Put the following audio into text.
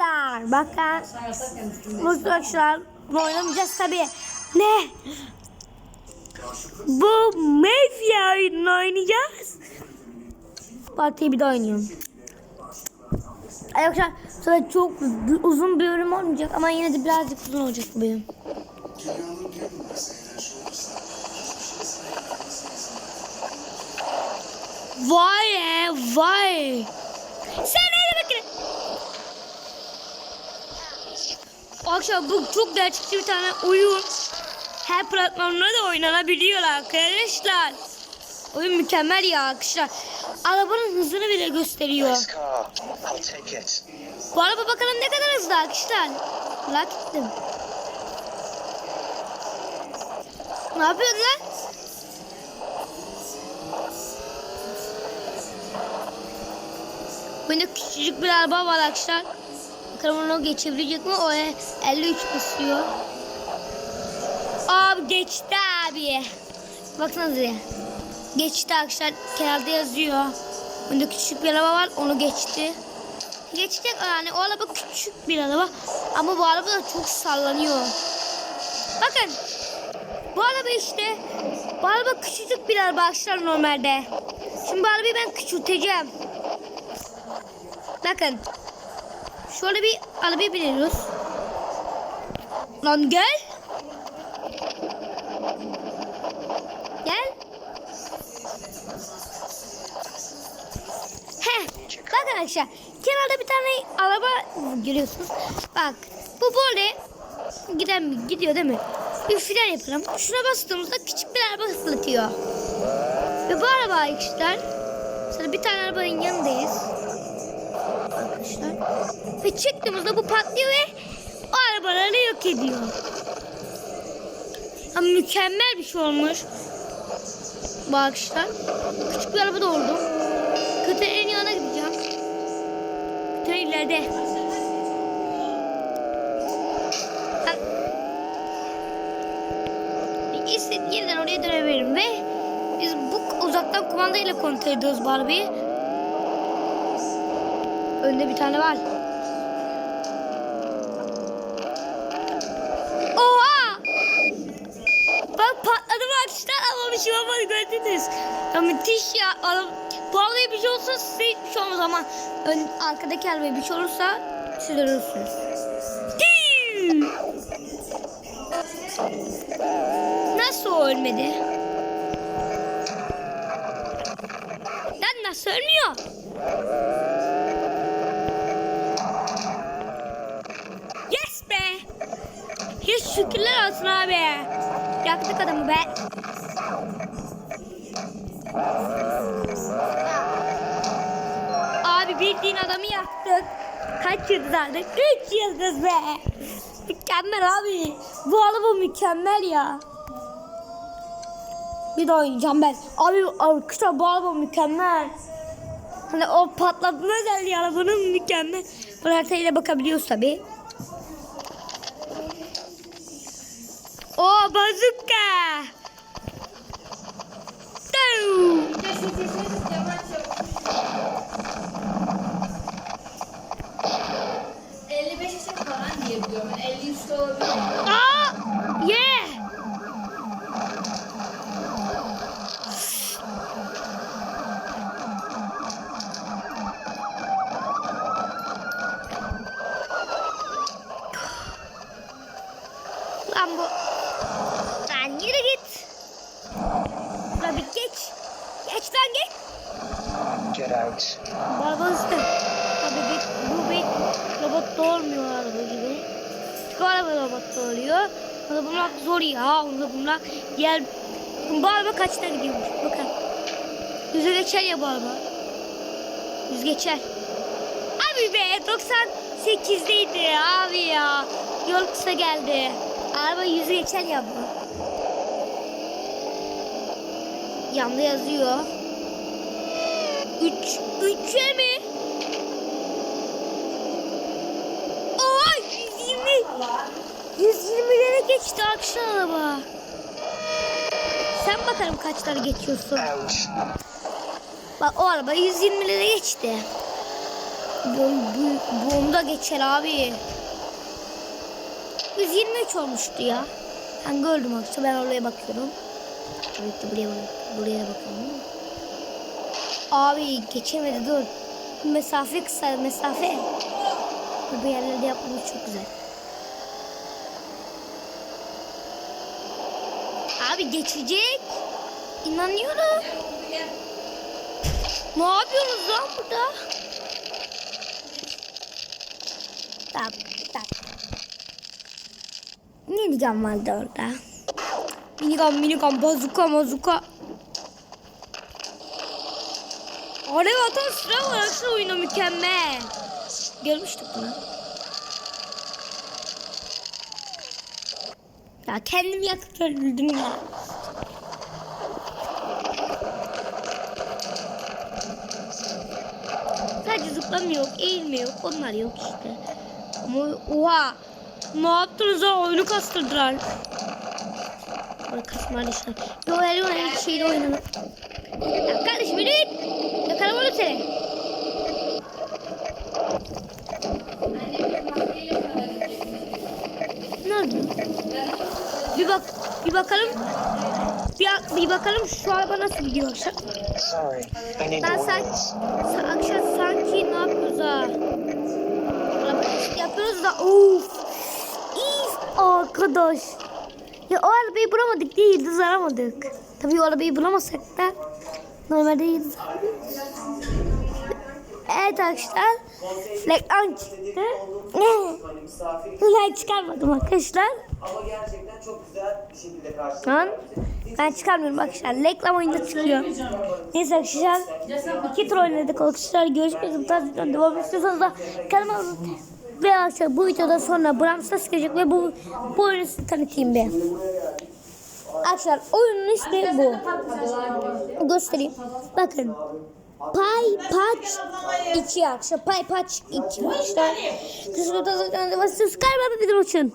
Arkadaşlar bakın. Arkadaşlar oynamayacağız tabi. Ne? Bu mafya oyununu oynayacağız. Partiyi bir daha oynuyorum. Arkadaşlar sonra çok uzun bir bölüm olmayacak ama yine de birazcık uzun olacak bu bölüm. Vay vay. Sen neydi bakayım? Akşam bu çok gerçekçi bir tane oyun. Her platformda da oynanabiliyor arkadaşlar. Oyun mükemmel ya arkadaşlar. Arabanın hızını bile gösteriyor. Bu araba bakalım ne kadar hızlı arkadaşlar. Merak ettim. Ne yapıyorsun lan? Bende küçücük bir araba var arkadaşlar. Onu geçebilecek mi? O e, 53 basıyor. Abi geçti abi. Baksanıza ya. Geçti arkadaşlar. Kenarda yazıyor. Bende küçük bir araba var. Onu geçti. Geçecek yani o araba küçük bir araba ama bu araba da çok sallanıyor. Bakın bu araba işte bu araba küçücük bir araba arkadaşlar normalde. Şimdi bu arabayı ben küçülteceğim. Bakın şöyle bir arabaya biniyoruz. Lan gel. Gel. Heh. Bak arkadaşlar. Kenarda bir tane araba görüyorsunuz. Bak. Bu böyle giden gidiyor değil mi? Bir fren yapalım. Şuna bastığımızda küçük bir araba hızlatıyor. Ve bu araba arkadaşlar. Sonra bir tane arabanın yanındayız. Arkadaşlar. Ve çıktığımızda bu patlıyor ve o arabaları yok ediyor. Ama mükemmel bir şey olmuş. Bu arkadaşlar. Küçük bir araba da oldu. Katerinin yanına gideceğim. Kater ileride. İstediğim yerden oraya dönebilirim ve biz bu uzaktan kumandayla kontrol ediyoruz arabayı. Önde bir tane var. Oha! Bak patladı arkadaşlar ama bir şey olmadı gördünüz. Ya müthiş ya. Adam, arabaya bir şey olsa size hiçbir şey olmaz ama ön, arkadaki arabaya bir şey olursa siz ölürsünüz. Nasıl ölmedi? Lan nasıl ölmüyor? Şükürler olsun abi. Yaktık adamı be. Abi bildiğin adamı yaktık. Kaç yıldız aldık? Üç yıldız be. Mükemmel abi. Bu araba mükemmel ya. Bir daha oynayacağım ben. Abi arkadaşlar bu araba mükemmel. Hani o patlatma özelliği arabanın mükemmel. Bu haritayla bakabiliyoruz tabi. Ô, oh, bazuca! Tchau! Get out. Bu araba hızlı. Tabii bir, bu bir robot da olmuyor araba gibi. Çünkü araba robot da oluyor. Onu bulmak zor ya. Onu bulmak diğer... Bu araba kaçta gidiyormuş? Bakın. Yüze geçer ya bu araba. Yüz geçer. Abi be 98'deydi abi ya. Yol kısa geldi. Araba yüzü geçer ya bu. Yanda yazıyor. 3 3'e mi? Oha 120 120'lere geçti akşam araba. Sen bakalım kaçları geçiyorsun. Bak o araba 120'lere geçti. Bu, bu, bu onda geçer abi. 123 olmuştu ya. Ben gördüm akşam ben oraya bakıyorum. Evet de buraya, bak- buraya bakalım. Abi geçemedi dur. Mesafe kısa mesafe. Bu yerlerde yapmamız çok güzel. Abi geçecek. İnanıyorum. Ne yapıyoruz lan burada? Tak tak. Minigun vardı orada. Minigun minigun bazuka bazuka. Araya atan sıra var aslında oyunu mükemmel. Görmüştük bunu. Ya kendim yakıp öldürdüm ya. Sadece zıplama yok, eğilme yok, onlar yok işte. Ama oha! Ne yaptınız lan? Oyunu kastırdılar. Böyle kasma işte. Yo her şeyde oynanır. Ya kardeşim yürü git. Yakalamadım seni. Ne oldu? Bir bak, bir bakalım. Bir, bir bakalım şu araba nasıl gidiyor akşam. Ben sen akşam sanki ne yapıyoruz ha? Yapıyoruz da of. İf arkadaş. Ya o arabayı bulamadık diye yıldız aramadık. Tabii o arabayı bulamasak da normalde yıldız Evet arkadaşlar. Reklam çıktı. Ben çıkarmadım arkadaşlar. Ama gerçekten çok güzel bir şekilde karşıladılar ben çıkarmıyorum arkadaşlar. Reklam oyunda çıkıyor. Neyse arkadaşlar. iki tur oynadık arkadaşlar. Görüşmek üzere. Bu tarz videodan devam istiyorsanız da kanalıma. Ve arkadaşlar bu videodan sonra Bram Stars gelecek ve bu, bu oyunu tanıtayım bir. Arkadaşlar oyunun ismi bu. Göstereyim. Bakın. Pay Patch 2 arkadaşlar. Pay Patch 2 arkadaşlar. Kısmı da zaten de basıyoruz. Galiba bir için.